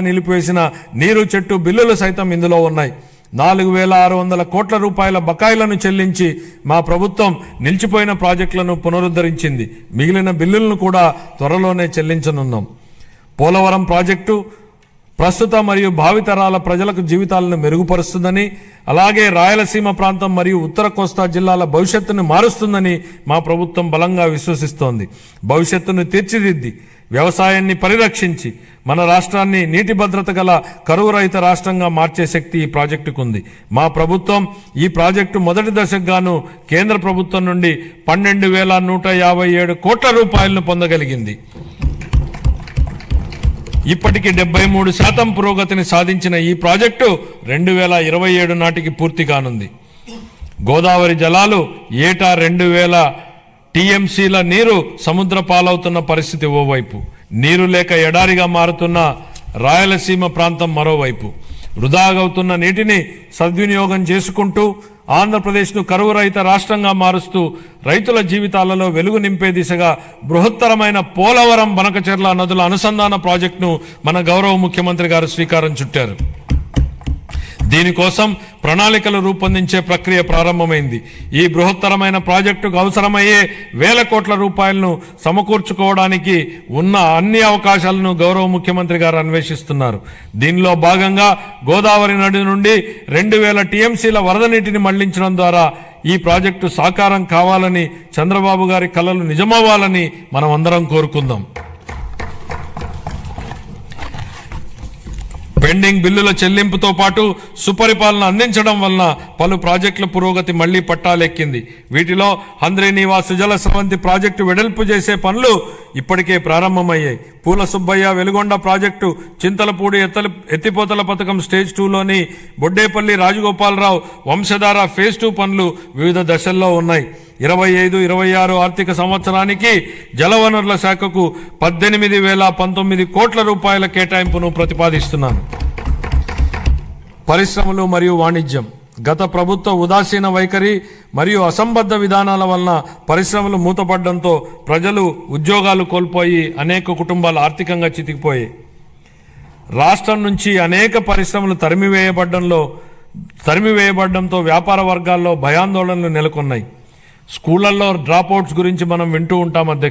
నిలిపివేసిన నీరు చెట్టు బిల్లులు సైతం ఇందులో ఉన్నాయి. నాలుగు వేల ఆరు వందల కోట్ల రూపాయల బకాయిలను చెల్లించి మా ప్రభుత్వం నిలిచిపోయిన ప్రాజెక్టులను పునరుద్ధరించింది. మిగిలిన బిల్లులను కూడా త్వరలోనే చెల్లించనున్నాం. పోలవరం ప్రాజెక్టు ప్రస్తుత మరియు భావితరాల ప్రజలకు జీవితాలను మెరుగుపరుస్తుందని అలాగే రాయలసీమ ప్రాంతం మరియు ఉత్తర కోస్తా జిల్లాల భవిష్యత్తును మారుస్తుందని మా ప్రభుత్వం బలంగా విశ్వసిస్తోంది. భవిష్యత్తును తీర్చిదిద్ది వ్యవసాయాన్ని పరిరక్షించి మన రాష్ట్రాన్ని నీటి భద్రత గల కరువు రహిత రాష్ట్రంగా మార్చే శక్తి ఈ ప్రాజెక్టుకు ఉంది మా ప్రభుత్వం ఈ ప్రాజెక్టు మొదటి దశగాను కేంద్ర ప్రభుత్వం నుండి పన్నెండు వేల నూట యాభై ఏడు కోట్ల రూపాయలను పొందగలిగింది. ఇప్పటికి డెబ్బై మూడు శాతం పురోగతిని సాధించిన ఈ ప్రాజెక్టు రెండు వేల ఇరవై ఏడు నాటికి పూర్తి కానుంది. గోదావరి జలాలు ఏటా రెండు వేల టీఎంసీల నీరు సముద్ర పాలవుతున్న పరిస్థితి ఓవైపు. నీరు లేక ఎడారిగా మారుతున్న రాయలసీమ ప్రాంతం మరోవైపు. వృధాగవుతున్న నీటిని సద్వినియోగం చేసుకుంటూ ఆంధ్రప్రదేశ్ను కరువు రహిత రాష్ట్రంగా మారుస్తూ రైతుల జీవితాలలో వెలుగు నింపే దిశగా బృహత్తరమైన పోలవరం బనకచెర్ల నదుల అనుసంధాన ప్రాజెక్టును మన గౌరవ ముఖ్యమంత్రి గారు శ్రీకారం చుట్టారు. దీనికోసం ప్రణాళికలు రూపొందించే ప్రక్రియ ప్రారంభమైంది. ఈ బృహత్తరమైన ప్రాజెక్టుకు అవసరమయ్యే వేల కోట్ల రూపాయలను సమకూర్చుకోవడానికి ఉన్న అన్ని అవకాశాలను గౌరవ ముఖ్యమంత్రి గారు అన్వేషిస్తున్నారు. దీనిలో భాగంగా గోదావరి నది నుండి రెండు వేల టీఎంసీల వరద నీటిని మళ్ళించడం ద్వారా ఈ ప్రాజెక్టు సాకారం కావాలని చంద్రబాబు గారి కలలు నిజమవ్వాలని మనం అందరం కోరుకుందాం. పెండింగ్ బిల్లుల చెల్లింపుతో పాటు సుపరిపాలన అందించడం వలన పలు ప్రాజెక్టుల పురోగతి మళ్ళీ పట్టాలెక్కింది. వీటిలో హంద్రీ సుజల స్రవంతి ప్రాజెక్టు వెడల్పు చేసే పనులు ఇప్పటికే ప్రారంభమయ్యాయి. పూల సుబ్బయ్య వెలుగొండ ప్రాజెక్టు చింతలపూడి ఎత్తల ఎత్తిపోతల పథకం స్టేజ్ టూలోని బొడ్డేపల్లి రాజగోపాలరావు వంశధార ఫేజ్ టూ పనులు వివిధ దశల్లో ఉన్నాయి. ఇరవై ఐదు ఇరవై ఆరు ఆర్థిక సంవత్సరానికి జలవనరుల శాఖకు పద్దెనిమిది వేల పంతొమ్మిది కోట్ల రూపాయల కేటాయింపును ప్రతిపాదిస్తున్నాను. పరిశ్రమలు మరియు వాణిజ్యం. గత ప్రభుత్వ ఉదాసీన వైఖరి మరియు అసంబద్ధ విధానాల వలన పరిశ్రమలు మూతపడడంతో ప్రజలు ఉద్యోగాలు కోల్పోయి అనేక కుటుంబాలు ఆర్థికంగా చితికిపోయాయి. రాష్ట్రం నుంచి అనేక పరిశ్రమలు తరిమివేయబడ్డంలో తరిమివేయబడడంతో వ్యాపార వర్గాల్లో భయాందోళనలు నెలకొన్నాయి. స్కూళ్ళలో డ్రాప్అవుట్స్ గురించి మనం వింటూ ఉంటాం అధ్యక్ష